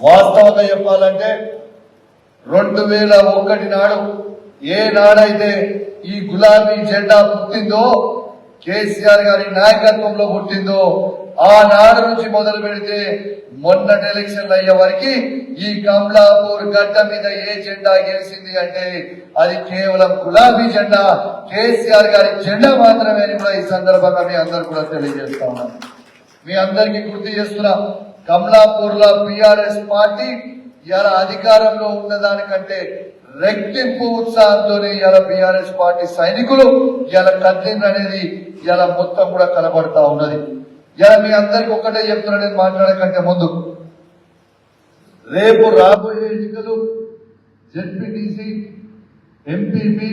వాస్తవంగా చెప్పాలంటే రెండు వేల ఒకటి నాడు ఏ నాడైతే ఈ గులాబీ జెండా పుట్టిందో కేసీఆర్ గారి నాయకత్వంలో పుట్టిందో ఆ నాడు నుంచి మొదలు పెడితే మొన్నటి ఎలక్షన్లు అయ్యే వరకు ఈ కమలాపూర్ గడ్డ మీద ఏ జెండా గెలిచింది అంటే అది కేవలం గులాబీ జెండా కేసీఆర్ గారి జెండా మాత్రమే అని కూడా ఈ సందర్భంగా మీ అందరు కూడా తెలియజేస్తా ఉన్నాను మీ అందరికీ గుర్తు చేస్తున్నా కమలాపూర్లో పార్టీ ఇలా అధికారంలో ఉన్న దానికంటే రెట్టింపు ఉత్సాహంతోనే ఇలా బిఆర్ఎస్ పార్టీ సైనికులు ఇలా కదిలింది అనేది ఇలా మొత్తం కూడా కనబడతా ఉన్నది. ఇలా మీ అందరికి ఒక్కటే చెప్తున్నా నేను మాట్లాడకంటే ముందు. రేపు రాబోయే ఎన్నికలు ZPTC MPP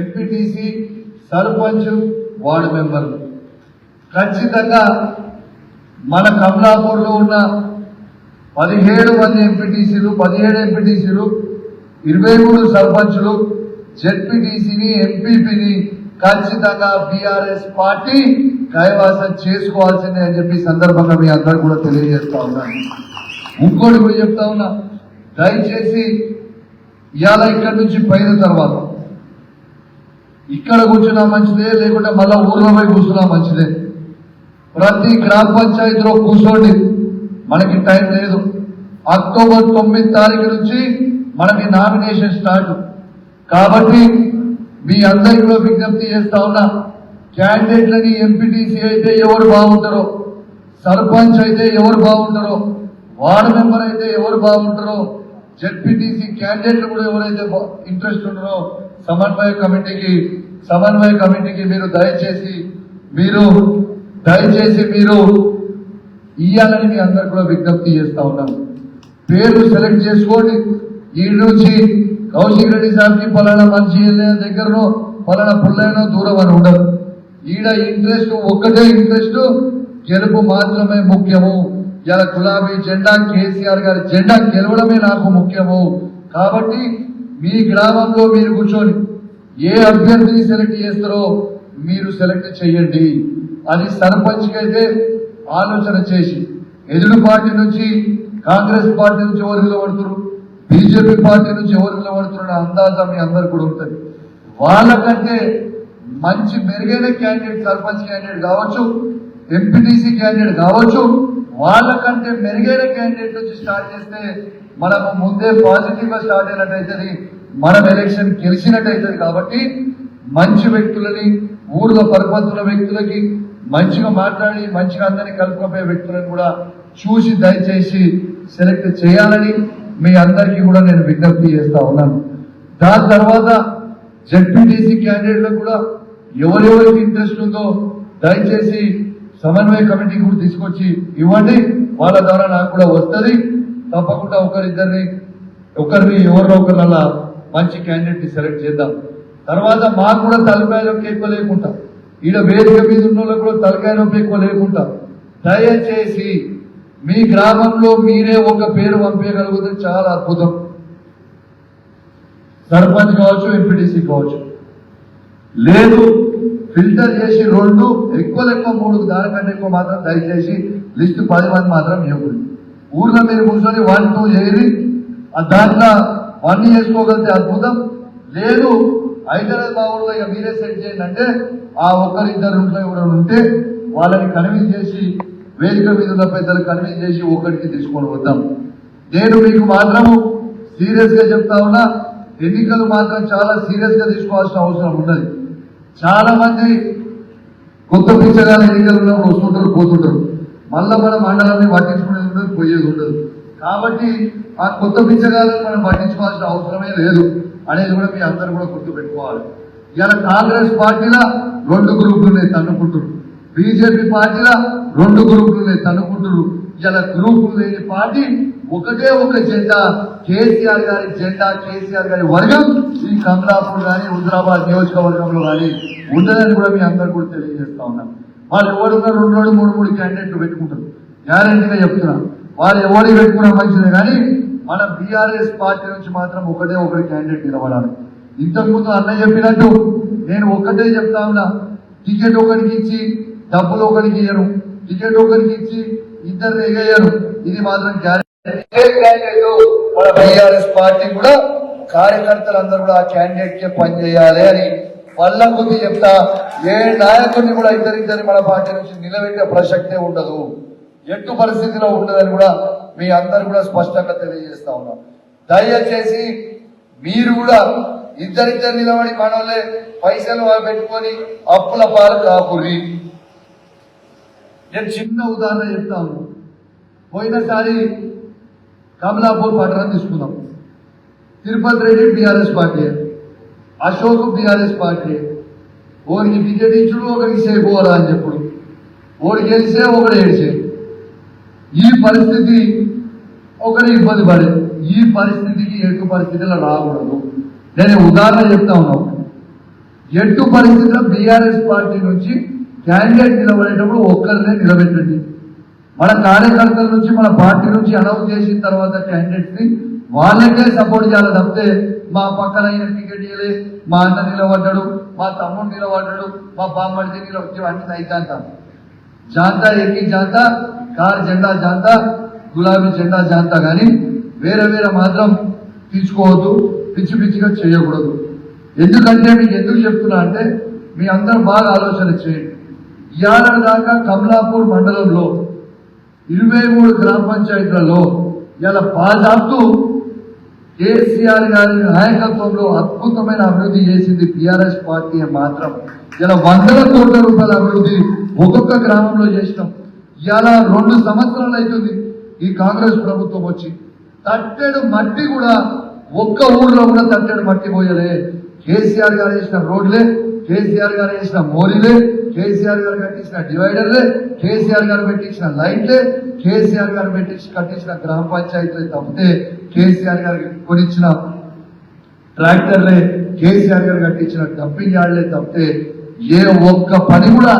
MPTC sarpanch ward members. ఖచ్చితంగా మన కమలాపూర్లో ఉన్న పదిహేడు మంది ఎంపీటీసీలు పదిహేడు ఎంపీటీసీలు ఇరవై మూడు సర్పంచులు జెడ్పీటీసీని ఎంపీపీని ఖచ్చితంగా బీఆర్ఎస్ పార్టీ కైవాసం చేసుకోవాల్సిందే అని చెప్పి సందర్భంగా మీ అందరూ కూడా తెలియజేస్తా ఉన్నాను ఇంకోటి కూడా చెప్తా ఉన్నా. దయచేసి ఇవాళ ఇక్కడి నుంచి పోయిన తర్వాత ఇక్కడ కూర్చున్నా మంచిదే లేకుంటే మళ్ళా ఊర్లో పోయి కూర్చున్నా మంచిదే. ప్రతి గ్రామ పంచాయతీలో కూర్చోండి. మనకి టైం లేదు. అక్టోబర్ తొమ్మిది తారీఖు నుంచి మనకి నామినేషన్ స్టార్ట్. కాబట్టి మీ అందరిలో విజ్ఞప్తి చేస్తా ఉన్నా క్యాండిడేట్లని ఎంపీటీసీ అయితే ఎవరు బాగుంటారో సర్పంచ్ అయితే ఎవరు బాగుంటారో వార్డు మెంబర్ అయితే ఎవరు బాగుంటారో జెడ్పీటీసీ క్యాండిడేట్లు కూడా ఎవరైతే ఇంట్రెస్ట్ ఉన్నారో సమన్వయ కమిటీకి సమన్వయ కమిటీకి మీరు దయచేసి మీరు దయచేసి మీరు ఇయ్యాలని మీ అందరు కూడా విజ్ఞప్తి చేస్తా ఉన్నాను పేరు సెలెక్ట్ చేసుకోండి. ఈ నుంచి కౌశిక్ రెడ్డి సార్కి పలానా మనిషి వెళ్ళిన దగ్గరనో పలానా పుల్లైనో దూరం అని ఉండదు. ఈడ ఇంట్రెస్ట్ ఒక్కటే ఇంట్రెస్ట్ గెలుపు మాత్రమే ముఖ్యము. ఇలా గులాబీ జెండా కేసీఆర్ గారి జెండా గెలవడమే నాకు ముఖ్యము. కాబట్టి మీ గ్రామంలో మీరు కూర్చొని ఏ అభ్యర్థిని సెలెక్ట్ చేస్తారో మీరు సెలెక్ట్ చేయండి. అది సర్పంచ్కి అయితే ఆలోచన చేసి ఎదురు పార్టీ నుంచి కాంగ్రెస్ పార్టీ నుంచి ఎవరు నిలబడుతున్నారు బీజేపీ పార్టీ నుంచి ఎవరు నిలబడుతున్న అందాజా మీ అందరు కూడా ఉంటుంది. వాళ్ళకంటే మంచి మెరుగైన క్యాండిడేట్ సర్పంచ్ క్యాండిడేట్ కావచ్చు ఎంపీటీసీ క్యాండిడేట్ కావచ్చు వాళ్ళకంటే మెరుగైన క్యాండిడేట్ నుంచి స్టార్ట్ చేస్తే మనము ముందే పాజిటివ్గా స్టార్ట్ అయినట్టయితుంది మనం ఎలక్షన్ గెలిచినట్టయితుంది కాబట్టి మంచి వ్యక్తులని ఊర్లో పరపతున్న వ్యక్తులకి మంచిగా మాట్లాడి మంచిగా అందరినీ కలుపుకపోయే వ్యక్తులను కూడా చూసి దయచేసి సెలెక్ట్ చేయాలని మీ అందరికీ కూడా నేను విజ్ఞప్తి చేస్తా ఉన్నాను. దాని తర్వాత జడ్పీటీసీ క్యాండిడేట్లకు కూడా ఎవరెవరికి ఇంట్రెస్ట్ ఉందో దయచేసి సమన్వయ కమిటీ కూడా తీసుకొచ్చి ఇవ్వండి. వాళ్ళ ద్వారా నాకు కూడా వస్తుంది. తప్పకుండా ఒకరిద్దరిని ఒకరిని ఎవరినో ఒకరినలా మంచి క్యాండిడేట్ని సెలెక్ట్ చేద్దాం. తర్వాత మాకు కూడా తలకాయ నొప్పి ఎక్కువ లేకుండా ఈడ వేదిక మీద ఉన్న వాళ్ళకు కూడా తలకాయ నొప్పి ఎక్కువ లేకుండా దయచేసి మీ గ్రామంలో మీరే ఒక పేరు పంపించగలిగితే చాలా అద్భుతం. సర్పంచ్ కావచ్చు ఎంపీటీసీ కావచ్చు. లేదు ఫిల్టర్ చేసి రెండు ఎక్కువ ఎక్కువ మూడు దానికంటే ఎక్కువ మాత్రం దయచేసి లిస్ట్ పది మంది మాత్రం ఇవ్వకూడదు. ఊర్లో మీరు కూర్చొని వన్ టూ చేయరి ఆ దాంట్లో వన్ చేసుకోగలిగితే అద్భుతం. లేదు హైదరాబాద్ మా ఇక మీరే సెట్ చేయండి అంటే ఆ ఒక్కరిద్దరు ఇంట్లో కూడా ఉంటే వాళ్ళని కన్విన్స్ చేసి వేదిక మీద ఉన్న పెద్దలు కన్విన్స్ చేసి ఒక్కడికి తీసుకొని వద్దాం. నేను మీకు మాత్రము సీరియస్గా చెప్తా ఉన్నా ఎన్నికలు మాత్రం చాలా సీరియస్గా తీసుకోవాల్సిన అవసరం ఉన్నది. చాలా మంది కొత్త పిచ్చగాల ఎన్నికలు ఉన్నప్పుడు వస్తుంటారు పోతుంటారు. మళ్ళా మన మండలాన్ని పట్టించుకునేది ఉండదు పోయేది ఉండదు. కాబట్టి ఆ కొత్త పిచ్చగాలను మనం పట్టించుకోవాల్సిన అవసరమే లేదు. అనేది కూడా మీ అందరూ కూడా గుర్తు పెట్టుకోవాలి ఇలా కాంగ్రెస్ పార్టీలో రెండు గ్రూపులు నేను తన్నుకుంటున్నారు బీజేపీ పార్టీలో రెండు గ్రూపులు నేను తన్నుకుంటున్నారు ఇలా గ్రూపులు లేని పార్టీ ఒకటే ఒక జెండా. కేసీఆర్ గారి జెండా కేసీఆర్ గారి వర్గం ఈ కమలాపూర్ కానీ హుజరాబాద్ నియోజకవర్గంలో కానీ ఉండదని కూడా మీ అందరు కూడా తెలియజేస్తా ఉన్నాం. వాళ్ళు ఎవరున్నా రెండు రెండు మూడు మూడు క్యాండిడేట్లు పెట్టుకుంటారు. గ్యారంటీగా చెప్తున్నారు వాళ్ళు ఎవరికి పెట్టుకున్నా మంచిదే కానీ మన బీఆర్ఎస్ పార్టీ నుంచి మాత్రం ఒకటే ఒకటి క్యాండిడేట్ నిలబడాలి ఇంతకుముందు అన్నయ్య చెప్పినట్టు నేను ఒకటే చెప్తా ఉన్నా టికెట్ ఒకరికి ఇచ్చి డబ్బులు ఒకరికి ఇయ్యరు. టికెట్ ఒకరికి ఇచ్చి ఇద్దరు ఎగయ్యరు ఇది మాత్రం మన బీఆర్ఎస్ పార్టీ కూడా కార్యకర్తలందరూ కూడా ఆ క్యాండిడేట్ కే పనిచేయాలి అని వల్ల కొద్ది చెప్తా. ఏ నాయకుడిని కూడా ఇద్దరిద్దరి మన పార్టీ నుంచి నిలబెట్టే ప్రసక్తే ఉండదు. ఎట్టు పరిస్థితిలో ఉండదని కూడా మీ అందరు కూడా స్పష్టంగా తెలియజేస్తా ఉన్నాం. దయచేసి మీరు కూడా ఇద్దరిద్దరు నిలబడి మనోళ్ళే పైసలు పెట్టుకొని అప్పుల పాలు కాకుర్రి నేను చిన్న ఉదాహరణ చెప్తాను పోయినసారి కమలాపూర్ పట్టణం తీసుకున్నాం. Tirupati Reddy BRS party. Ashok BRS party. ఓడికి ticket ఇచ్చుడు ఒకరికి సేపు పోరా అని చెప్పుడు ఓడి గెలిసే ఒకడు ఏడిసే ఈ పరిస్థితి ఒకటి ఇబ్బంది పడే ఈ పరిస్థితికి ఎటు పరిస్థితిలో రాకూడదు. నేను ఉదాహరణ చెప్తా ఉన్నాను ఎట్టు పరిస్థితిలో బీఆర్ఎస్ పార్టీ నుంచి క్యాండిడేట్ నిలబడేటప్పుడు ఒక్కరినే నిలబెట్టండి. మన కార్యకర్తల నుంచి మన పార్టీ నుంచి అనౌన్స్ చేసిన తర్వాత క్యాండిడేట్ని వాళ్ళకే సపోర్ట్ చేయాలి తప్పితే మా పక్కన అయిన టికెట్ ఇవ్వలే మా అన్న నిలబడ్డాడు మా తమ్ముడు నిలబడ్డాడు మా బామ్మడిది నిలబడి అన్ని అయితే జాంతా ఎక్కి జాంతా కార్ జెండా జాంతా గులాబీ జెండా జాంతా కానీ వేరే వేరే మాత్రం తీసుకోవద్దు పిచ్చి పిచ్చిగా చేయకూడదు. ఎందుకంటే మీకు ఎందుకు చెప్తున్నా అంటే మీ అందరూ బాగా ఆలోచన చేయండి. ఇవాళ దాకా కమలాపూర్ మండలంలో ఇరవై మూడు గ్రామ పంచాయతీలలో ఇలా బాజాబ్తు కేసీఆర్ గారి నాయకత్వంలో అద్భుతమైన అభివృద్ధి చేసింది టిఆర్ఎస్ పార్టీ మాత్రం. ఇలా వందల కోట్ల రూపాయల అభివృద్ధి ఒక్కొక్క గ్రామంలో చేసినాం. ఇలా రెండు సంవత్సరాలు అవుతుంది ఈ కాంగ్రెస్ ప్రభుత్వం వచ్చి. తట్టెడు మట్టి కూడా ఒక్క ఊర్లో కూడా తట్టెడు మట్టి పోయలే. కేసీఆర్ గారు చేసిన రోడ్లే కేసీఆర్ గారు చేసిన మోరీలే కేసీఆర్ గారు కట్టించిన డివైడర్లే కేసీఆర్ గారు పెట్టించిన లైట్లే కేసీఆర్ గారు పెట్టించి కట్టించిన గ్రామ పంచాయతీలే తప్పితే కేసీఆర్ గారు కొనిచ్చిన ట్రాక్టర్లే కేసీఆర్ గారు కట్టించిన డంపింగ్ యార్డ్లే తప్పితే ఏ ఒక్క పని కూడా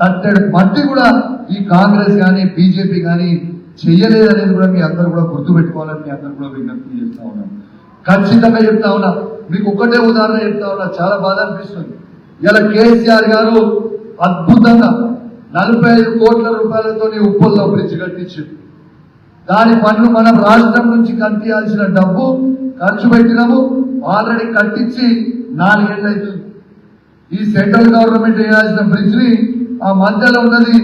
తట్టెడు మట్టి కూడా ఈ కాంగ్రెస్ కానీ బీజేపీ కానీ చెయ్యలేదనేది కూడా మీ అందరూ కూడా గుర్తుపెట్టుకోవాలని మీ అందరూ కూడా విజ్ఞప్తి చేస్తా ఉన్నాం. ఖచ్చితంగా చెప్తా ఉన్నా. మీకు ఒకటే ఉదాహరణ చెప్తా ఉన్నా. చాలా బాధ అనిపిస్తుంది. ఇలా కేసీఆర్ గారు అద్భుతంగా నలభై ఐదు కోట్ల రూపాయలతో ఉప్పల్లో బ్రిడ్జ్ కట్టించింది. దాని పనులు మనం రాష్ట్రం నుంచి కట్టియాల్సిన డబ్బు ఖర్చు పెట్టినాము ఆల్రెడీ కట్టించి నాలుగేళ్ళు అవుతుంది. ఈ సెంట్రల్ గవర్నమెంట్ వేయాల్సిన బ్రిడ్జ్ని ఆ మధ్యలో ఉన్నది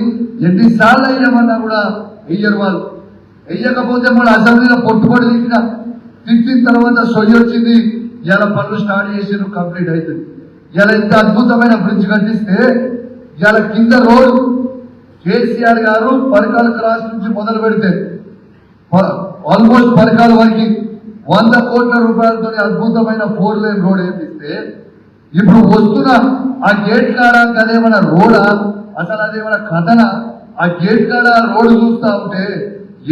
ఎన్నిసార్లు అయ్యామన్నా కూడా వెయ్యరు వాళ్ళు. వెయ్యకపోతే మన అసెంబ్లీలో పొట్టుబడి తిట్టిన తిట్టిన తర్వాత సొయ్యి వచ్చింది ఇలా పనులు స్టార్ట్ చేసి కంప్లీట్ అవుతుంది. ఇలా ఇంత అద్భుతమైన బ్రిడ్జ్ కట్టిస్తే ఇవాళ కింద రోజు కేసీఆర్ గారు పరికాల క్రాస్ నుంచి మొదలు పెడితే ఆల్మోస్ట్ పరికాల వరకు వంద కోట్ల రూపాయలతో అద్భుతమైన ఫోర్ లైన్ రోడ్ వేపిస్తే ఇప్పుడు వస్తున్న ఆ గేట్ కాడ అదేమైనా రోడా? అసలు అదేమైనా కథన? ఆ గేట్ కాడ రోడ్డు చూస్తా ఉంటే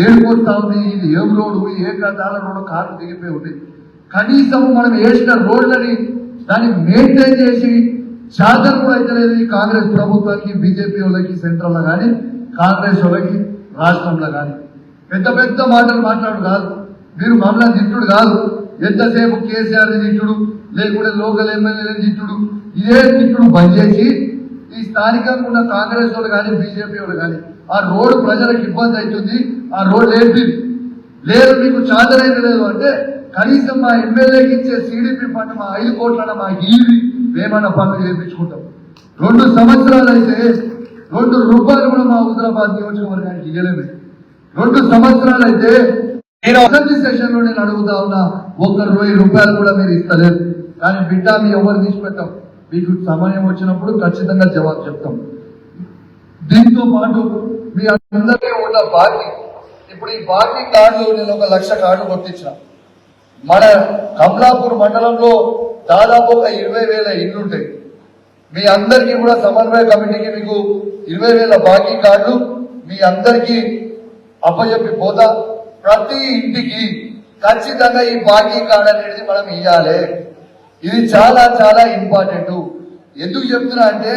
ఏడుకొస్తా ఉంది ఇది ఏం రోడ్డు? ఏ కథాల రోడ్డు కార్లు దిగిపోయి ఉంది. కనీసం మనం వేసిన రోడ్లని దాన్ని మెయింటైన్ చేసి శాతం కూడా అయితే లేదు ఈ కాంగ్రెస్ ప్రభుత్వానికి బీజేపీ వాళ్ళకి సెంట్రల్లో కానీ కాంగ్రెస్ వాళ్ళకి రాష్ట్రంలో కానీ పెద్ద పెద్ద మాటలు మాట్లాడు కాదు. మీరు మమ్మల్ని తిట్టుడు కాదు. ఎంతసేపు కేసీఆర్ తిట్టుడు లేకుంటే లోకల్ ఎమ్మెల్యేని తిట్టుడు. ఇదే తిట్టుడు బంద్ చేసి ఈ స్థానికంగా ఉన్న కాంగ్రెస్ వాళ్ళు కానీ బీజేపీ వాళ్ళు కానీ ఆ రోడ్డు ప్రజలకు ఇబ్బంది అవుతుంది. ఆ రోడ్డు ఏంటి లేదు మీకు చాదరైన లేదు అంటే కనీసం మా ఎమ్మెల్యేకి ఇచ్చే సిడిపి ఫండ్ మా ఐదు కోట్లన మా ఈవి వేమన్న పనులు చేయించుకుంటాం రెండు సంవత్సరాలు అయితే రెండు రూపాయలు కూడా మా హుజరాబాద్ నియోజకవర్గానికి ఇవ్వలేము రెండు సంవత్సరాలు అయితే నేను అసెంబ్లీ సెషన్లో నేను అడుగుతా ఉన్నా ఒక్క ఇరవై రూపాయలు కూడా మీరు ఇస్తలేరు. కానీ బిడ్డ మీ ఎవరు తీసిపెట్టాం మీకు సమయం వచ్చినప్పుడు ఖచ్చితంగా జవాబు చెప్తాం. దీంతో పాటు మీ అందరికీ ఉన్న బాకీ. ఇప్పుడు ఈ బాకీ కార్డు నేను ఒక లక్ష కార్డు కొట్టించిన. మన కమలాపూర్ మండలంలో దాదాపు ఒక ఇరవై వేల ఇళ్ళు ఉంటాయి. మీ అందరికీ కూడా సమన్వయ కమిటీకి మీకు ఇరవై వేల బాకీ కార్డులు మీ అందరికీ అప్పచెప్పి పోతా. ప్రతి ఇంటికి ఖచ్చితంగా ఈ బాకీ కార్డు అనేది మనం ఇవ్వాలి ఇది చాలా చాలా ఇంపార్టెంట్. ఎందుకు చెప్తున్నా అంటే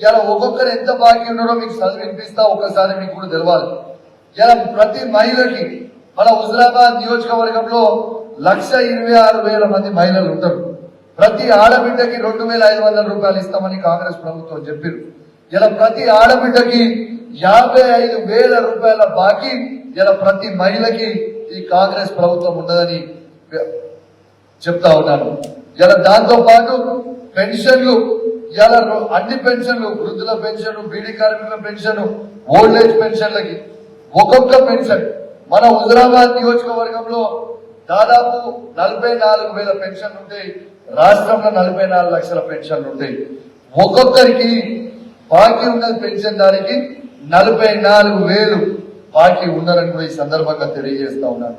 ఇలా ఒక్కొక్కరు ఎంత బాకీ ఉన్నారో మీకు చదివి వినిపిస్తా ఒకసారి మీకు కూడా తెలవాలి. ఇలా ప్రతి మహిళకి మన హుజరాబాద్ నియోజకవర్గంలో లక్ష ఇరవై ఆరు వేల మంది మహిళలు ఉంటారు. ప్రతి ఆడబిడ్డకి రెండు వేల ఐదు వందల రూపాయలు ఇస్తామని కాంగ్రెస్ ప్రభుత్వం చెప్పారు. ఇలా ప్రతి ఆడబిడ్డకి యాభై ఐదు వేల రూపాయల బాకీ ఇలా ప్రతి మహిళకి ఈ కాంగ్రెస్ ప్రభుత్వం ఉన్నదని చెప్తా ఉన్నాను. ఇలా దాంతో పాటు పెన్షన్లు ఇలా అన్ని పెన్షన్లు వృద్ధుల పెన్షన్ బీడీ కార్మికుల పెన్షన్ ఓల్డ్ ఏజ్ పెన్షన్లకి ఒక్కొక్క పెన్షన్. మన హుజరాబాద్ నియోజకవర్గంలో దాదాపు నలభై నాలుగు వేల పెన్షన్లు ఉంటాయి. రాష్ట్రంలో నలభై నాలుగు లక్షల పెన్షన్లు ఉంటాయి. ఒక్కొక్కరికి బాకీ ఉన్నది పెన్షన్ దానికి నలభై నాలుగు వేలు బాకీ ఉన్నారని కూడా ఈ సందర్భంగా తెలియజేస్తా ఉన్నాను.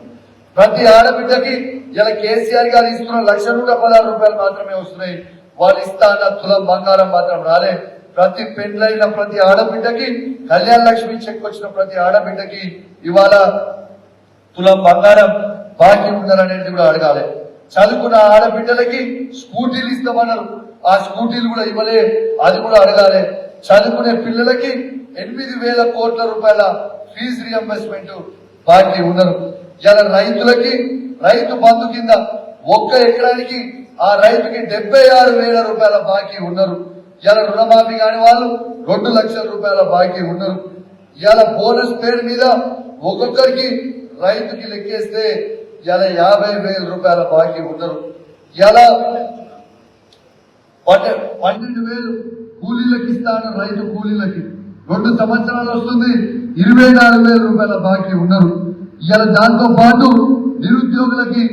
ప్రతి ఆడబిడ్డకి ఇలా కేసీఆర్ గారు ఇస్తున్న లక్ష నూట పదహారు రూపాయలు మాత్రమే వస్తున్నాయి. వాళ్ళు ఇస్తా అన్న తులం బంగారం మాత్రం రాలే. ప్రతి పెండ్లైన ప్రతి ఆడబిడ్డకి కళ్యాణ లక్ష్మి చెక్ వచ్చిన ప్రతి ఆడబిడ్డకి ఇవాళ తులం బంగారం బాకీ ఉండాలనేది కూడా అడగాలి. చదువుకున్న ఆడబిడ్డలకి స్కూటీలు ఇస్తామన్నారు. ఆ స్కూటీలు కూడా ఇవ్వలే అది కూడా అడగాలి. చదువుకునే పిల్లలకి ఎనిమిది వేల కోట్ల రూపాయల ఫీజు రియంబర్స్మెంట్ బాకీ ఉన్నారు ఇలా రైతులకి రైతు బంధు కింద ఒక్క ఎకరానికి ఆ రైతుకి డెబ్బై ఆరు వేల రూపాయల బాకీ ఉన్నారు ఇలా రుణమాఫీ కాని వాళ్ళు రెండు లక్షల రూపాయల బాకీ ఉన్నారు ఇలా బోనస్ పేరు మీద ఒక్కొక్కరికి రైతుకి లెక్కేస్తే ఇలా యాభై వేల రూపాయల బాకీ ఉండరు ఇలా పన్నెండు వేలు కూలీలకు ఇస్తాను రైతు కూలీలకి. రెండు సంవత్సరాలు వస్తుంది ఇరవై నాలుగు వేల రూపాయల బాకీ ఉన్నారు ఇలా దాంతో పాటు నిరుద్యోగులకి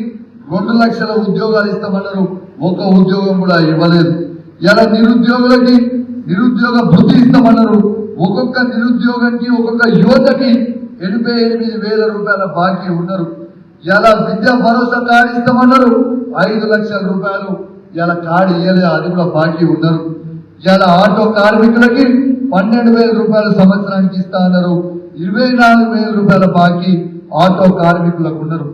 రెండు లక్షల ఉద్యోగాలు ఇస్తామన్నారు. ఒక ఉద్యోగం కూడా ఇవ్వలేదు. ఇలా నిరుద్యోగులకి నిరుద్యోగ భృతి ఇస్తామన్నారు. ఒక్కొక్క నిరుద్యోగానికి ఒక్కొక్క యువతకి ఎనభై ఎనిమిది వేల రూపాయల బాకీ ఉన్నారు. ఇలా విద్యా భరోసా కార్డు ఇస్తామన్నారు? ఐదు లక్షల రూపాయలు. ఇలా కార్డు ఇయ్యలే? అది కూడా బాకీ ఉన్నారు. ఇలా ఆటో కార్మికులకి పన్నెండు వేల రూపాయలు సంవత్సరానికి ఇస్తా అన్నారు. ఇరవై నాలుగు వేల రూపాయల బాకీ ఆటో కార్మికులకు ఉన్నారు.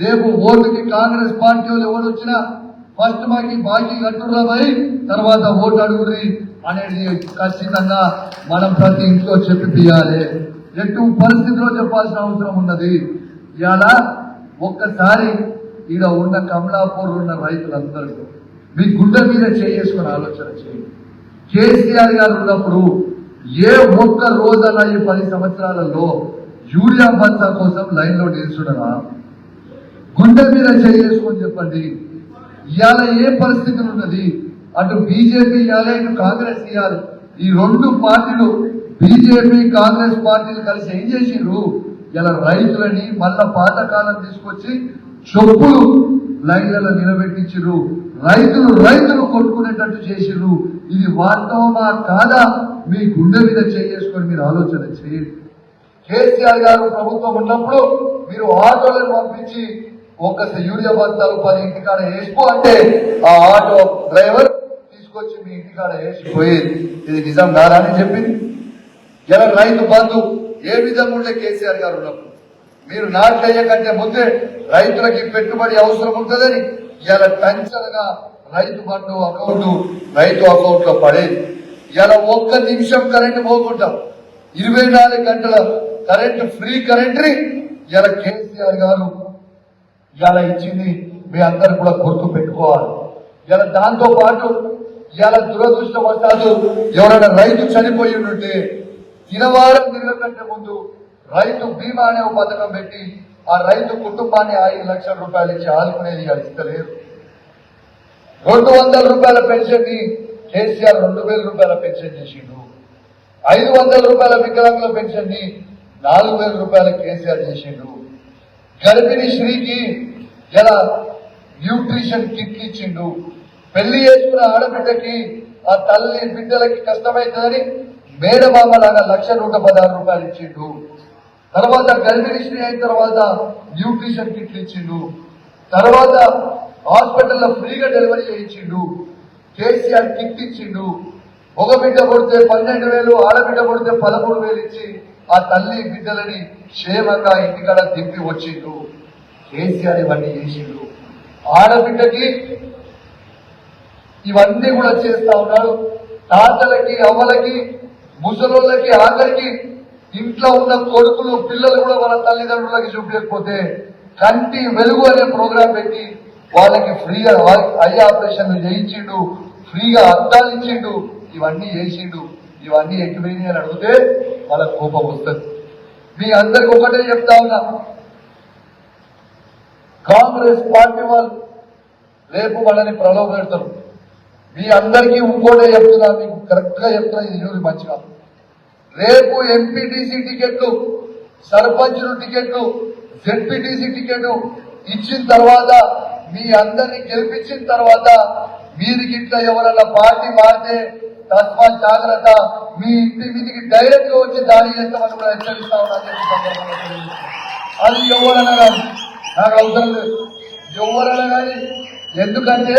రేపు ఓటుకి కాంగ్రెస్ పార్టీ వాళ్ళు ఎవరు వచ్చినా ఫస్ట్ మాకి బాకీ కట్టుర్రామై తర్వాత ఓటు అడుగురి అనేది ఖచ్చితంగా మనం ప్రతి ఇంట్లో చెప్పిపియాలి ఎటు పరిస్థితిలో చెప్పాల్సిన అవసరం ఉన్నది. ఇవాళ ఒక్కసారి ఈడ ఉన్న కమలాపూర్ ఉన్న రైతులందరూ మీ గుండె మీద చేసుకుని ఆలోచన చేయండి. కేసీఆర్ గారు ఉన్నప్పుడు ఏ ఒక్క రోజన ఈ పది సంవత్సరాలలో యూరియా బత్తా కోసం లైన్లో నిల్చుడరా? గుండె మీద చేసుకొని చెప్పండి. ఇవాళ ఏ పరిస్థితులు ఉన్నది అటు బీజేపీ ఇవ్వాలి ఇటు కాంగ్రెస్ ఇవ్వాలి ఈ రెండు పార్టీలు బీజేపీ కాంగ్రెస్ పార్టీలు కలిసి ఏం చేసిండ్రు? ఇలా రైతులని మళ్ళా పాతకాలం తీసుకొచ్చి చెప్పులు లైన్లలో నిలబెట్టించిర్రు. రైతులు రైతులు కొట్టుకునేటట్టు చేసిర్రు ఇది వాస్తవమా కాదా? మీ గుండె మీద చేసుకొని మీరు ఆలోచన చేయండి. కేసీఆర్ గారు ప్రభుత్వం ఉన్నప్పుడు మీరు ఆటోలను పంపించి ఒక యూరియా బస్తాలు పది ఇంటికాడ వేసుకో అంటే ఆ ఆటో డ్రైవర్ తీసుకొచ్చి మీ ఇంటికాడ వేసిపోయేది. ఇది నిజం కాదా అని చెప్పింది ఇలా రైతు బంధు ఏ విధంగా ఉండే కేసీఆర్ గారు ఉన్నప్పుడు? మీరు నాట్లయ్యే కంటే ముందే రైతులకి పెట్టుబడి అవసరం ఉంటుందని ఇలా టెన్షన్గా రైతు బంధు అకౌంట్ రైతు అకౌంట్లో పడేది. ఇలా ఒక్క నిమిషం కరెంట్ పోకుంటాం. ఇరవై నాలుగు గంటల కరెంట్ ఫ్రీ కరెంట్ని ఇలా కేసీఆర్ గారు ఇలా ఇచ్చింది మీ అందరు కూడా గుర్తు పెట్టుకోవాలి. ఇలా దాంతో పాటు ఇలా దురదృష్టవశాలు ఎవరైనా రైతు చనిపోయి ఉంటే దినవారం తిరగ కంటే ముందు రైతు బీమా అనే ఒక పథకం పెట్టి ఆ రైతు కుటుంబాన్ని ఐదు లక్షల రూపాయలు ఇచ్చి ఆదుకునేది ఇక ఇస్తలేరు రెండు వందల రూపాయల పెన్షన్ని కేసీఆర్ రెండు వేల రూపాయల పెన్షన్ చేసిండు. ఐదు వందల రూపాయల వికలాంగుల పెన్షన్ని నాలుగు వేల రూపాయల కేసీఆర్ చేసిండు. గర్భిణీ శ్రీకి ఎలా న్యూట్రిషన్ కిట్ ఇచ్చిండు. పెళ్ళి చేసుకున్న ఆడబిడ్డకి ఆ తల్లి బిడ్డలకి కష్టమైతుందని మేడమామ లాగా లక్ష నూట పదహారు రూపాయలు ఇచ్చిండు. తర్వాత గర్భిణీ అయిన తర్వాత న్యూట్రిషన్ కిట్లు ఇచ్చిండు. తర్వాత హాస్పిటల్లో ఫ్రీగా డెలివరీ చేయించిండు. కేసీఆర్ కిట్ ఇచ్చిండు. ఒక బిడ్డ పుడితే పన్నెండు వేలు ఆడబిడ్డ కొడితే పదమూడు వేలు ఇచ్చి ఆ తల్లి బిడ్డలని క్షేమంగా ఇంటికాడ దింపి వచ్చిండు. కేసీఆర్ ఇవన్నీ చేసిండు. ఆడబిడ్డకి ఇవన్నీ కూడా చేస్తా ఉన్నాడు. తాతలకి అవ్వలకి ముసలోళ్ళకి ఆఖరికి ఇంట్లో ఉన్న కొడుకులు పిల్లలు కూడా వాళ్ళ తల్లిదండ్రులకి చూపించకపోతే కంటి వెలుగు అనే ప్రోగ్రాం పెట్టి వాళ్ళకి ఫ్రీగా ఐ ఆపరేషన్లు చేయించిండు ఫ్రీగా అద్దాలు ఇచ్చిండు ఇవన్నీ చేసిండు. ఇవన్నీ ఎక్కిపోయినాయి అని అడిగితే వాళ్ళకి కోపం వస్తుంది. మీ అందరికి ఒకటే చెప్తా ఉన్నా. కాంగ్రెస్ పార్టీ వాళ్ళు రేపు వాళ్ళని ప్రలోభ పెడతారు మీ అందరికీ ఇంకోటే చెప్తున్నా మీకు కరెక్ట్గా చెప్తున్నా ఇది మంచి మంచిగా రేపు ఎంపీటీసీ టికెట్లు సర్పంచులు టికెట్లు జెడ్పీటీసీ టికెట్ ఇచ్చిన తర్వాత మీ అందరినీ గెలిపించిన తర్వాత మీరు గిట్లా ఎవరన్నా పార్టీ మారితే తస్మా జాగ్రత్త మీ ఇంటి మీదికి డైరెక్ట్గా వచ్చి దాడి చేస్తామని కూడా హెచ్చరిస్తా అది ఎవరన్నా కానీ నాకు అవసరం లేదు. ఎవరైనా కానీ ఎందుకంటే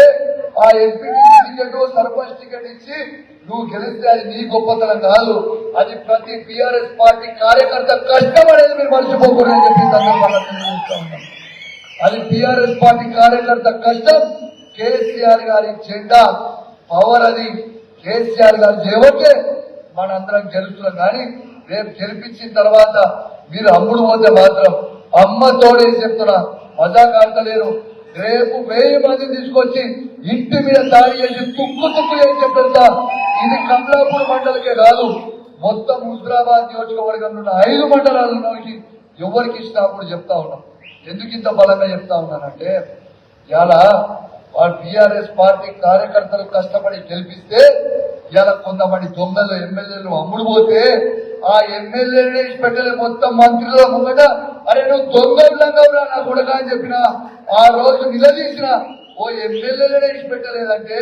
ఆ ఎంపీటీసీ టికెట్ సర్పంచ్ టికెట్ ఇచ్చి నువ్వు గెలిస్తే అది నీ గొప్పతనం కాదు. అది ప్రతి టిఆర్ఎస్ పార్టీ కార్యకర్త కష్టం అనేది మీరు మర్చిపోకూడదని చెప్పి సందర్భంగా అది టిఆర్ఎస్ పార్టీ కార్యకర్త కష్టం. కేసీఆర్ గారి జెండా పవర్ అది. కేసీఆర్ గారు చేయబట్టే మనందరం గెలుస్తున్నాం కానీ రేపు గెలిపించిన తర్వాత మీరు అమ్ముడు పోతే మాత్రం అమ్మ తోడేసి చెప్తున్నా. మజాక్ ఆడతలేరు. రేపు వెయ్యి మంది తీసుకొచ్చి ఇంటి మీద దాడి చేసి తుక్కు తుక్కు చేసి చెప్తా ఇది కమలాపూర్ మండలికే కాదు మొత్తం హుజరాబాద్ నియోజకవర్గంలో ఉన్న ఐదు మండలాలకి ఎవరికి ఇష్టం అప్పుడు చెప్తా ఉన్నాం. ఎందుకు ఇంత బలంగా చెప్తా ఉన్నానంటే ఇలా వాళ్ళ టీఆర్ఎస్ పార్టీ కార్యకర్తలు కష్టపడి గెలిపిస్తే ఇలా కొంతమంది దొంగలు ఎమ్మెల్యేలు అమ్ముడు పోతే ఆ ఎమ్మెల్యేనే పెట్టలే మొత్తం మంత్రుల ముంగట అరే నువ్వు దొంగలంగా నా కొడక అని చెప్పిన ఆ రోజు నిలదీసిన ఓ ఎమ్మెల్యేలనే పెట్టలేదంటే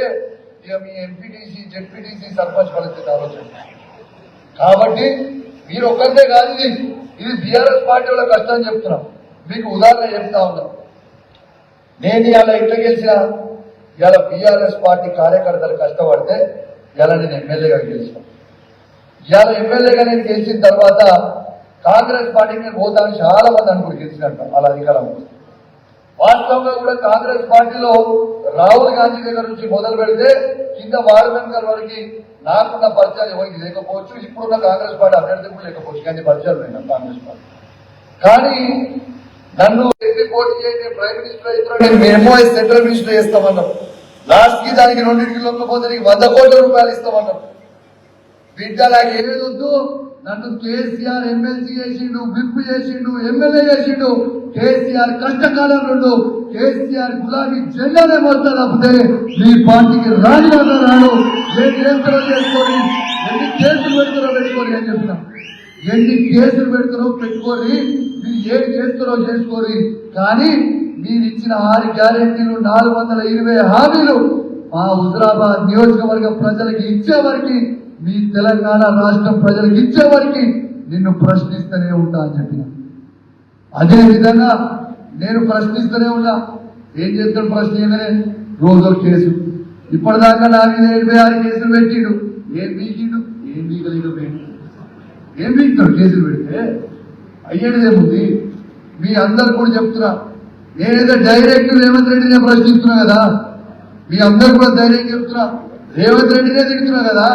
ఇక మీ ఎంపీటీసీ జెడ్పీటీసీ సర్పంచ్ పరిస్థితి ఆలోచన. కాబట్టి మీరు ఒక్కరిదే కాదు ఇది. ఇది బీఆర్ఎస్ పార్టీ వాళ్ళ కష్టం చెప్తున్నాం. మీకు ఉదాహరణ చెప్తా ఉన్నాం. నేను ఇలా ఇట్లా గెలిచిన ఇలా బీఆర్ఎస్ పార్టీ కార్యకర్తలు కష్టపడితే ఇలా నేను ఎమ్మెల్యేగా గెలిచిన. ఇవాళ ఎమ్మెల్యేగా నేను గెలిచిన తర్వాత కాంగ్రెస్ పార్టీకి నేను పోతాను చాలా మంది అనుకుని గెలిచినట్టు అలా అధికారం వాస్తవంగా కూడా కాంగ్రెస్ పార్టీలో రాహుల్ గాంధీ దగ్గర నుంచి మొదలు పెడితే కింద వార్డు వారికి వరకు నాకున్న పరిచయాలు ఎవరికి లేకపోవచ్చు ఇప్పుడున్న కాంగ్రెస్ పార్టీ అభ్యర్థి కూడా లేకపోవచ్చు. కానీ పరిచయాలు లేదు కాంగ్రెస్ పార్టీ. కానీ నన్ను ఎన్ని పోటీ చేయండి ప్రైమ్ మినిస్టర్ అయితే నేను మేము సెంట్రల్ మినిస్టర్ చేస్తామన్నాం లాస్ట్కి దానికి రెండింటికి లొంగపోతే నీకు వంద కోట్ల రూపాయలు ఇస్తామన్నాం బిడ్డ నాకు ఏది వద్దు? నన్ను కేసీఆర్ ఎమ్మెల్సీ చేసిండు విప్ చేసిండు ఎమ్మెల్యే చేసిండు. కేసీఆర్ కష్టకాలం నుండు కేసీఆర్ గులాబీ జెండానే మోస్తా తప్పితే మీ పార్టీకి రాని వల్ల రాడు ఏం కేసులో చేసుకోండి ఎన్ని కేసులు పెడుతున్నారో పెట్టుకోని అని చెప్పిన ఎన్ని కేసులు పెడుతున్నా పెట్టుకోరి మీరు ఏం చేస్తారో చేసుకోరి. కానీ మీరు ఇచ్చిన ఆరు గ్యారెంటీలు నాలుగు వందల ఇరవై హామీలు మా హుజరాబాద్ నియోజకవర్గ ప్రజలకు ఇచ్చేవారికి మీ తెలంగాణ రాష్ట్రం ప్రజలకు ఇచ్చేవారికి నిన్ను ప్రశ్నిస్తూనే ఉంటా అని చెప్పిన. అదే విధంగా నేను ప్రశ్నిస్తూనే ఉన్నా. ఏం చేస్తాడు ప్రశ్న రోజు కేసు. ఇప్పటిదాకా నా మీద ఎనభై ఆరు కేసులు పెట్టిండు. ఏం బీకిండు ఏం బీకలేకపోయిండు ఏం బీకుతాడు కేసులు పెడితే. అయ్యేదేముంది మీ అందరు కూడా చెప్తున్నా. నేనైతే డైరెక్ట్ రేవంత్ రెడ్డినే ప్రశ్నిస్తున్నా కదా. మీ అందరు కూడా ధైర్యం చెప్తున్నా. రేవంత్ రెడ్డినే తిడుతున్నా కదా.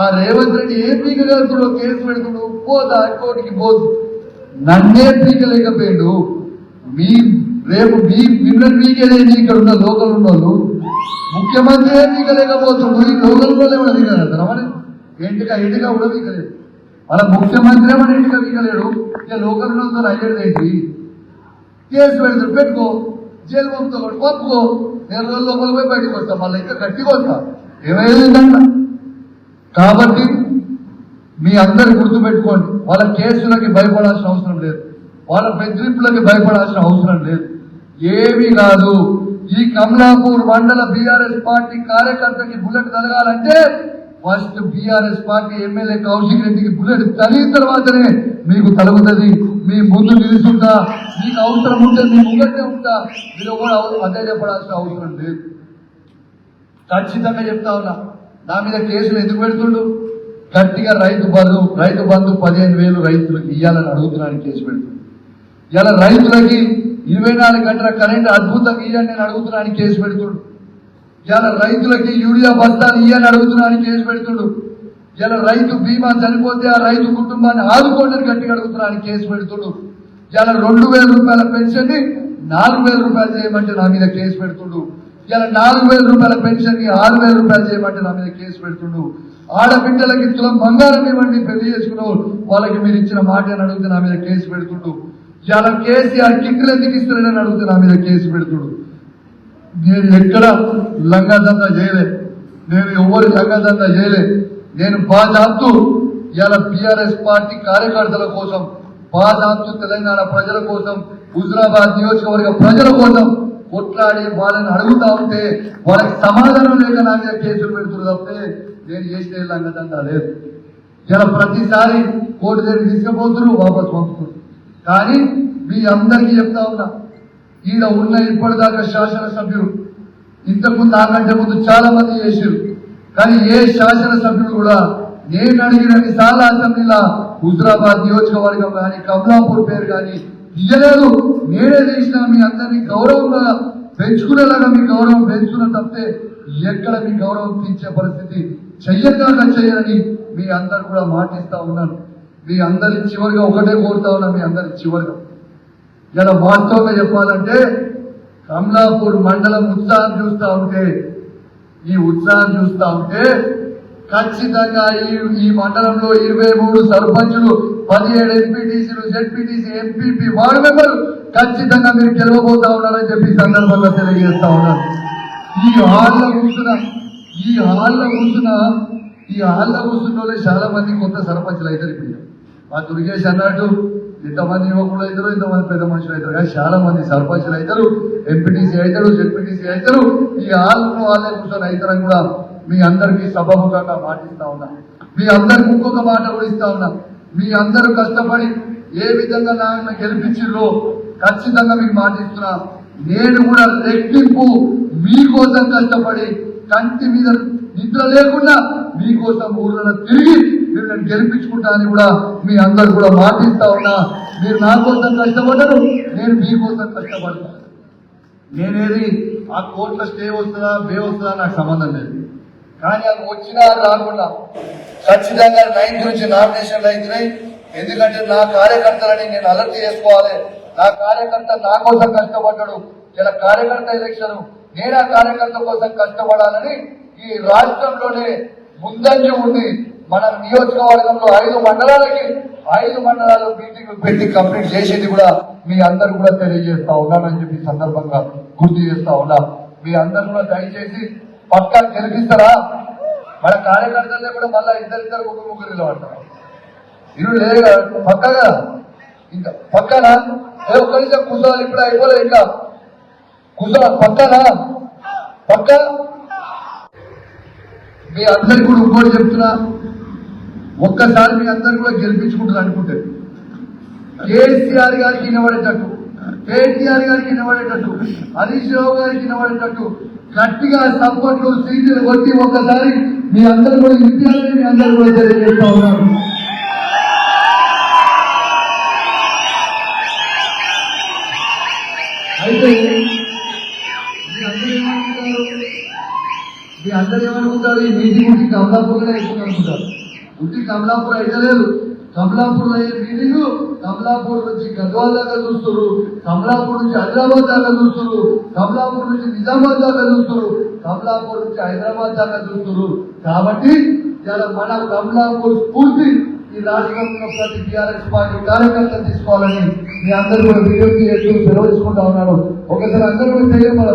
ఆ రేవంత్ రెడ్డి ఏ పీకగలుగుతాడో కేసు పెడుతుడు పోదా కోటికి పోదు. నన్నే పీకలేకపోయాడు. మీ రేపు మీ మిమ్మల్ని పీకేదేంటి ఇక్కడ ఉన్న లోకల్ ఉన్న వాళ్ళు ముఖ్యమంత్రి ఏ పీకలేకపోతుండు ఈ లోకల్ వాళ్ళే కూడా పీకలేరు మరి. ఎంటిక ఎంటిక కూడా పీకలేదు అలా ముఖ్యమంత్రి మన ఎంటిక పీకలేడు? ఇక లోకల్ ఉన్న వాళ్ళు అయ్యేది ఏంటి? కేసు పెడతాడు పెట్టుకో జైలు పంపుతాడు పంపుకో నేను రోజులు లోపల పోయి బయటకు వస్తా మళ్ళీ ఇంకా గట్టిగా వస్తా. ఏమైందంట కాబట్టి మీ అందరు గుర్తుపెట్టుకోండి వాళ్ళ కేసులకి భయపడాల్సిన అవసరం లేదు. వాళ్ళ బెదిరింపులకి భయపడాల్సిన అవసరం లేదు. ఏమీ కాదు. ఈ కమలాపూర్ మండల బీఆర్ఎస్ పార్టీ కార్యకర్తకి bullet తలగాలంటే first BRS party MLA Kaushik రెడ్డికి బుల్లెట్ తగిన తర్వాతనే మీకు తలుగుతుంది మీ ముందు నిలుచుంటా. మీకు అవసరం ఉంటే మీ ముంగటే ఉంటా. మీరు కూడా అదే అవసరం లేదు. ఖచ్చితంగా చెప్తా ఉన్నా. నా మీద కేసులు ఎందుకు పెడుతుండు? గట్టిగా రైతు బంధు రైతు బంధు పదిహేను వేలు రైతులకు ఇవ్వాలని అడుగుతున్నాను కేసు పెడుతుంది ఇలా రైతులకి ఇరవై నాలుగు గంటల కరెంట్ అద్భుతంగా ఇవ్వండి నేను అడుగుతున్నాను కేసు పెడుతుండు. ఇలా రైతులకి యూరియా బస్తాలు ఇవ్వని అడుగుతున్నాను కేసు పెడుతుండు. ఇలా రైతు బీమా చనిపోతే ఆ రైతు కుటుంబాన్ని ఆదుకోండి అని గట్టిగా అడుగుతున్నాను కేసు పెడుతుండు. ఇలా రెండు వేల రూపాయల పెన్షన్ని నాలుగు వేల రూపాయలు చేయమంటే నా మీద కేసు పెడుతుండు. ఇలా నాలుగు వేల రూపాయల పెన్షన్ని ఆరు వేల రూపాయలు చేయమంటే నా మీద కేసు పెడుతుండు. ఆడబిడ్డలకి తులం బంగారం ఇవ్వండి పెళ్ళి చేసుకున్నావు వాళ్ళకి మీరు ఇచ్చిన మాట అని అడిగితే నా మీద కేసు పెడుతుండు. ఇలా కేసీఆర్ కిట్లు ఎందుకు ఇస్తున్నాడని అడిగితే నా మీద కేసు పెడుతుండు. నేను ఎక్కడ లంగాదండ చేయలే. నేను ఎవరి లంగాదండ చేయలే. నేను బాధాంతు ఇవాళ బీఆర్ఎస్ పార్టీ కార్యకర్తల కోసం బాధాంతు తెలంగాణ ప్రజల కోసం హుజరాబాద్ నియోజకవర్గ ప్రజల కోసం కొట్లాడి వాళ్ళని అడుగుతా ఉంటే వాళ్ళకి సమాధానం లేక నా మీద కేసులు పెడుతున్నారు తప్పితే నేను చేసిన లంగదండ లేదు. ఇలా ప్రతిసారి కోర్టు దగ్గర తీసుకుపోతున్నారు వాపస్ పంపుతున్నారు. కానీ మీ అందరికీ చెప్తా ఉన్నా ఈడ ఉన్న ఇప్పటిదాకా శాసనసభ్యులు ఇంతకుముందు నాకంటే ముందు చాలా మంది చేసారు కానీ ఏ శాసనసభ్యుడు కూడా నేను అడిగిన సార్లు అసెంబ్లీలో హుజరాబాద్ నియోజకవర్గం కానీ కమలాపూర్ పేరు కానీ ఇయ్యలేదు. నేనే చేసిన మీ అందరినీ గౌరవంగా పెంచుకునేలాగా మీ గౌరవం పెంచుకున్న తప్పితే ఎక్కడ మీ గౌరవం తీర్చే పరిస్థితి చెయ్యకుండా చేయాలని మీ అందరు కూడా మాటిస్తా ఉన్నాను. మీ అందరి చివరిగా ఒకటే కోరుతా ఉన్నా మీ అందరి చివరిగా. ఇలా వాస్తవంగా చెప్పాలంటే కమలాపూర్ మండలం ఉత్సాహం చూస్తా ఉంటే ఈ ఉత్సాహం చూస్తా ఉంటే ఖచ్చితంగా ఈ ఈ మండలంలో ఇరవై మూడు సర్పంచులు పదిహేడు ఎంపీటీసీలు జెడ్పీటీసీ ఎంపీపీ వార్డు మెంబర్ ఖచ్చితంగా మీరు గెలవబోతా ఉన్నారని చెప్పి సందర్భంగా తెలియజేస్తా ఉన్నారు ఈ హాల్లో కూర్చున్న ఈ హాల్లో కూర్చున్న ఈ హాల్లో కూర్చున్న వాళ్ళే చాలా మంది కొత్త సర్పంచులు అయితే ఇప్పుడు. మా దుర్గేష్ అన్నట్టు ఇంతమంది యువకులు అవుతారు ఇంతమంది పెద్ద మనుషులు అవుతారు. కానీ చాలా మంది సర్పంచులు అవుతారు ఎంపీటీసీ అవుతారు జెడ్పీటీసీ అవుతారు. ఈ హాల్లో వాళ్ళే కూర్చొని అవుతారని కూడా మీ అందరికీ సభముఖంగా మాటిస్తా ఉన్నా. మీ అందరికి ఇంకొక మాట కూడా ఇస్తా ఉన్నా. మీ అందరూ కష్టపడి ఏ విధంగా నాయన గెలిపించిర్రో ఖచ్చితంగా మీకు మాటిస్తున్నా. నేను కూడా రెట్టింపు మీకోసం కష్టపడి కంటి మీద నిద్ర లేకుండా మీకోసం ఊర్లలో తిరిగి మీరు నన్ను గెలిపించుకుంటా అని కూడా మీ అందరు కూడా మాటిస్తా ఉన్నా. మీరు నా కోసం కష్టపడరు నేను మీకోసం కష్టపడతా. నేనేది ఆ కోర్టులో స్టే వస్తుందా బే వస్తుందా నాకు సంబంధం లేదు. కానీ అది వచ్చినా రాకుండా ఖచ్చితంగా నైన్త్ నుంచి నామినేషన్లు అవుతున్నాయి ఎందుకంటే నా కార్యకర్తలని నేను అలర్ట్ చేసుకోవాలి. నా కార్యకర్త నా కోసం కష్టపడ్డాడు ఇలా కార్యకర్త ఎలక్షన్ నేను ఆ కార్యకర్త కోసం కష్టపడాలని ఈ రాష్ట్రంలోనే ముందంజ ఉంది. మన నియోజకవర్గంలో ఐదు మండలాలకి ఐదు మండలాలు మీటింగ్లు పెట్టి కంప్లీట్ చేసేది కూడా మీ అందరు కూడా తెలియజేస్తా ఉన్నానని చెప్పి సందర్భంగా గుర్తు చేస్తా ఉన్నా. మీ అందరు కూడా దయచేసి పక్కా గెలిపిస్తారా? మన కార్యకర్తలే కూడా మళ్ళీ ఇద్దరిద్దరు ముగ్గురు ముగ్గురు నిలబడతారు. ఇరు లేదు పక్కగా ఇంకా పక్కన ఏ ఒక్క కూర్చోవాలి ఇప్పుడు అయిపోలేదు ఇంకా. కూర్చో పక్కన పక్క? మీ అందరికి కూడా ఇంకోటి చెప్తున్నా. ఒక్కసారి మీ అందరు కూడా గెలిపించుకుంటారు అనుకుంటే కేసీఆర్ గారికి నిలబడేటట్టు కేటీఆర్ గారికి నిలబడేటట్టు హరీష్ రావు గారికి నిలబడేటట్టు గట్టిగా సంపట్లు సీట్లు కొట్టి ఒక్కసారి మీ అందరు కూడా ఇంటియాలని మీ అందరు కూడా తెలియజేస్తా ఉన్నారు. అయితే మీ అందరూ ఏమనుకుంటారు? మీ అందరూ ఏమనుకుంటారు? ఈ మీటింగ్ ఉంటే కమలాపూర్ ఎక్కువ అనుకుంటారు. ఉండి కమలాపూర్ అయితే లేదు. కమలాపూర్ అయ్యే మీటింగ్ కమలాపూర్ నుంచి గద్వాల్ దాకా చూస్తారు కమలాపూర్ నుంచి హైదరాబాద్ దాకా చూస్తారు కమలాపూర్ నుంచి నిజామాబాద్ దాకా చూస్తారు కమలాపూర్ నుంచి హైదరాబాద్ దాకా చూస్తారు కాబట్టి ఇలా మన కమలాపూర్ స్ఫూర్తి ఈ రాష్ట్రంలో ప్రతి టీఆర్ఎస్ పార్టీ కార్యకర్తలు తీసుకోవాలని మీ అందరూ కూడా విజ్ఞప్తి చేస్తూ సెలవు ఉన్నాను. ఒకసారి అందరూ కూడా చేయమల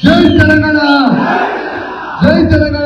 జై తెలంగాణ! జై తెలంగాణ!